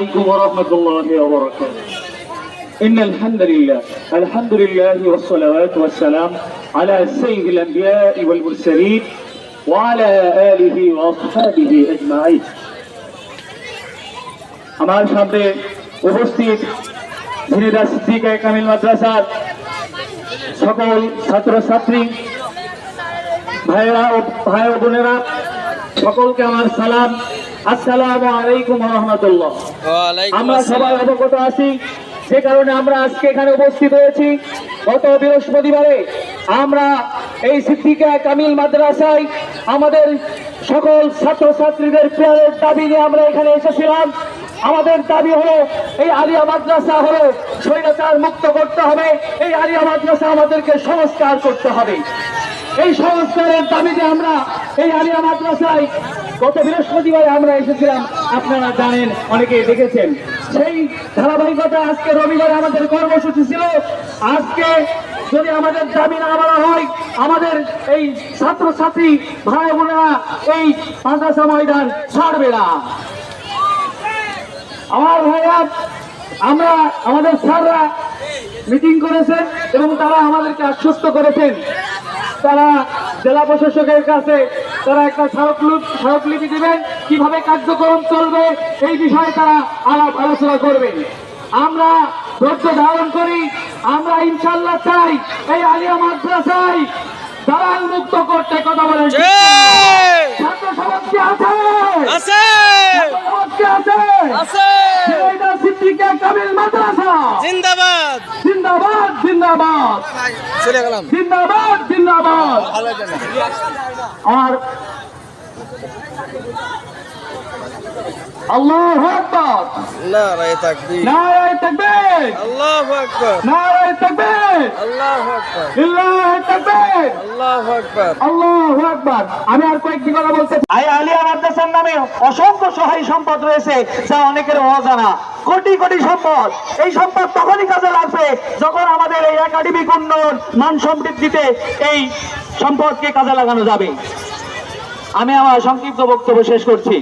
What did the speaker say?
عليكم ورحمة الله وبركاته إن الحمد لله الحمد لله والصلوات والسلام على سيد الأنبياء والمرسلين وعلى آله وأصحابه أجمعين আমার সামনে উপস্থিত ঝিনেদা সিদ্দিকা কামিল মাদ্রাসার সকল ছাত্রছাত্রী ভাইয়েরা ও ভাই ও বোনেরা সকলকে আমার সালাম আসসালামু আলাইকুম রহমতুল্লাহ আমরা সবাই অবগত আছি যে কারণে আমরা আজকে এখানে উপস্থিত হয়েছি। গত বৃহস্পতিবারে আমরা এই সিদ্দিকা কামিল মাদ্রাসায় আমাদের সকল ছাত্রছাত্রীদের প্রেয়ারের দাবি নিয়ে আমরা এখানে এসেছিলাম। আমাদের দাবি হলো এই আলিয়া মাদ্রাসা হলো স্বৈরাচার মুক্ত করতে হবে। এই আলিয়া মাদ্রাসা আমাদেরকে সংস্কার করতে হবে। এই সংস্কারের দাবিতে আমরা এই আলিয়া মাদ্রাসায় গত বৃহস্পতিবার আমরা এসেছিলাম, আপনারা জানেন অনেকে দেখেছেন। সেই ধারাবাহিকতা আজকে রবিবার আমাদের কর্মসূচি ছিল। আজকে যদি আমাদের দাবি না মানা হয়, আমাদের এই ছাত্রছাত্রী ভাই বোনেরা এই মাদ্রাসা ময়দান ছাড়বে না। আমার ভাইরা, আমরা, আমাদের স্যাররা মিটিং করেছেন এবং তারা আমাদেরকে আশ্বস্ত করেছেন। তারা জেলা প্রশাসকের কাছে তারা একটা স্মারকলিপি স্মারকলিপি দেবেন। কীভাবে কার্যক্রম চলবে এই বিষয়ে তারা আলাপ আলোচনা করবেন। আমরা ধৈর্য ধারণ করি আমরা ইনশাল্লাহ চাই এই আলিয়া মাদ্রাসায় দালাল মুক্ত করতে কথা বলেন। ছাত্র সমাজ আছে! আছে! সমাজ আছে! আছে! সিদ্দিকা কামিল মাদ্রাসা! জিন্দাবাদ! জিন্দাবাদ জিন্দাবাদ। জিন্দাবাদ জিন্দাবাদ। আর আল্লাহু আকবার। নারায়ে তাকবীর। নারায়ে তাকবীর। আল্লাহু আকবার। নারায়ে তাকবীর। আল্লাহু আকবার। তাকবীর। আল্লাহু আকবার। আল্লাহু আকবার। আমি আর কয়েকটি কথা বলতে আই আলিয়া মাদ্রাসার নামে অসংখ্য সহায় সম্পদ রয়েছে যা অনেকের অজানা। কোটি কোটি সম্পদ। এই সম্পদ তখনই কাজে লাগবে যখন আমাদের এই একাডেমিক উন্নয়ন মান সমৃদ্ধিতে এই সম্পদকে কাজে লাগানো যাবে। আমি আমার সংক্ষিপ্ত বক্তব্য শেষ করছি।